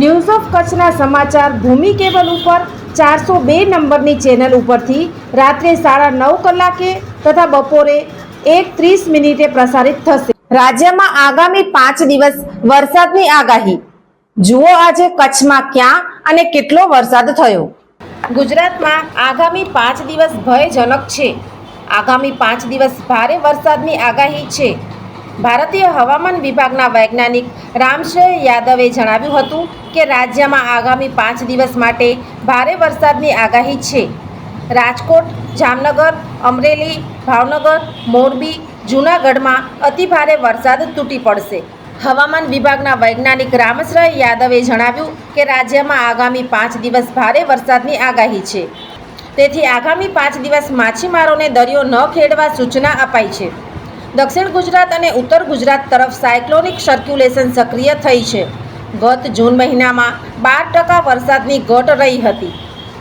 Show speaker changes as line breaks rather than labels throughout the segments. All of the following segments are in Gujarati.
News of કચ્છના સમાચાર ભૂમિ કેબલ ઉપર ચારસો બે નંબરની ચેનલ ઉપરથી રાત્રે સાડા નવ કલાકે તથા બપોરે એક ત્રીસ મિનિટે પ્રસારિત થશે. રાજ્યમાં આગામી પાંચ દિવસ વરસાદની આગાહી. જુઓ આજે કચ્છમાં ક્યાં અને કેટલો વરસાદ થયો. ગુજરાતમાં આગામી પાંચ દિવસ ભયજનક છે. આગામી પાંચ દિવસ ભારે વરસાદની આગાહી છે. ભારતીય હવામાન વિભાગના વૈજ્ઞાનિક રામશ્રેય યાદવે જણાવ્યું હતું કે રાજ્યમાં આગામી પાંચ દિવસ માટે ભારે વરસાદની આગાહી છે. રાજકોટ, જામનગર, અમરેલી, ભાવનગર, મોરબી, જૂનાગઢમાં અતિભારે વરસાદ તૂટી પડશે. હવામાન વિભાગના વૈજ્ઞાનિક રામશ્રય યાદવે જણાવ્યું કે રાજ્યમાં આગામી પાંચ દિવસ ભારે વરસાદની આગાહી છે. તેથી આગામી પાંચ દિવસ માછીમારોને દરિયો ન ખેડવા સૂચના અપાઈ છે. દક્ષિણ ગુજરાત અને ઉત્તર ગુજરાત તરફ સાયક્લોનિક સર્ક્યુલેશન સક્રિય થઈ છે. ગત જૂન મહિનામાં બાર ટકા વરસાદની ઘટ રહી હતી.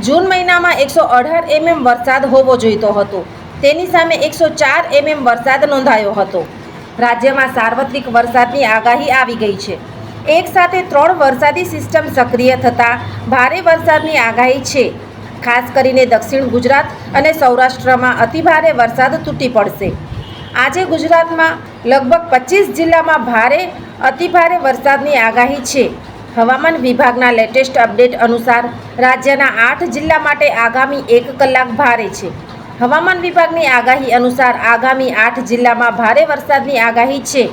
જૂન મહિનામાં એકસો અઢાર એમએમ વરસાદ હોવો જોઈતો હતો. તેની સામે એકસો ચાર એમએમ વરસાદ નોંધાયો હતો. રાજ્યમાં સાર્વત્રિક વરસાદની આગાહી આવી ગઈ છે. એક સાથે ત્રણ વરસાદી સિસ્ટમ સક્રિય થતાં ભારે વરસાદની આગાહી છે. ખાસ કરીને દક્ષિણ ગુજરાત અને સૌરાષ્ટ્રમાં અતિભારે વરસાદ તૂટી પડશે. આજે ગુજરાતમાં લગભગ પચીસ જિલ્લામાં ભારે, અતિભારે વરસાદની આગાહી છે. હવામાન વિભાગના લેટેસ્ટ અપડેટ અનુસાર રાજ્યના આઠ જિલ્લા માટે આગામી એક કલાક ભારે છે. હવામાન વિભાગની આગાહી અનુસાર આગામી આઠ જિલ્લામાં ભારે વરસાદની આગાહી છે.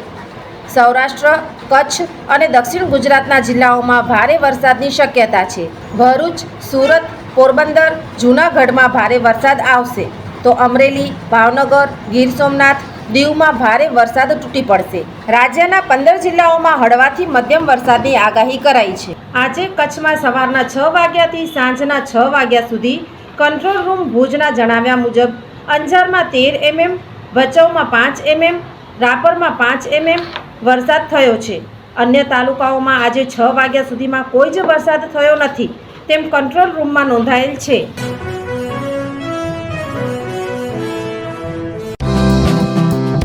સૌરાષ્ટ્ર, કચ્છ અને દક્ષિણ ગુજરાતના જિલ્લાઓમાં ભારે વરસાદની શક્યતા છે. ભરૂચ, સુરત, પોરબંદર, જૂનાગઢમાં ભારે વરસાદ આવશે. તો અમરેલી, ભાવનગર, ગીર સોમનાથ દીવમાં ભારે વરસાદ તૂટી પડશે. રાજ્યના પંદર જિલ્લાઓમાં હળવાથી મધ્યમ વરસાદની આગાહી કરાઈ છે. આજે કચ્છમાં સવારના છ વાગ્યાથી સાંજના છ વાગ્યા સુધી કંટ્રોલ રૂમ ભુજના જણાવ્યા મુજબ અંજારમાં તેર એમએમ, ભચાઉમાં પાંચ એમએમ, રાપરમાં પાંચ એમએમ વરસાદ થયો છે. અન્ય તાલુકાઓમાં આજે છ વાગ્યા સુધીમાં કોઈ જ વરસાદ થયો નથી, તેમ કંટ્રોલ રૂમમાં નોંધાયેલ છે.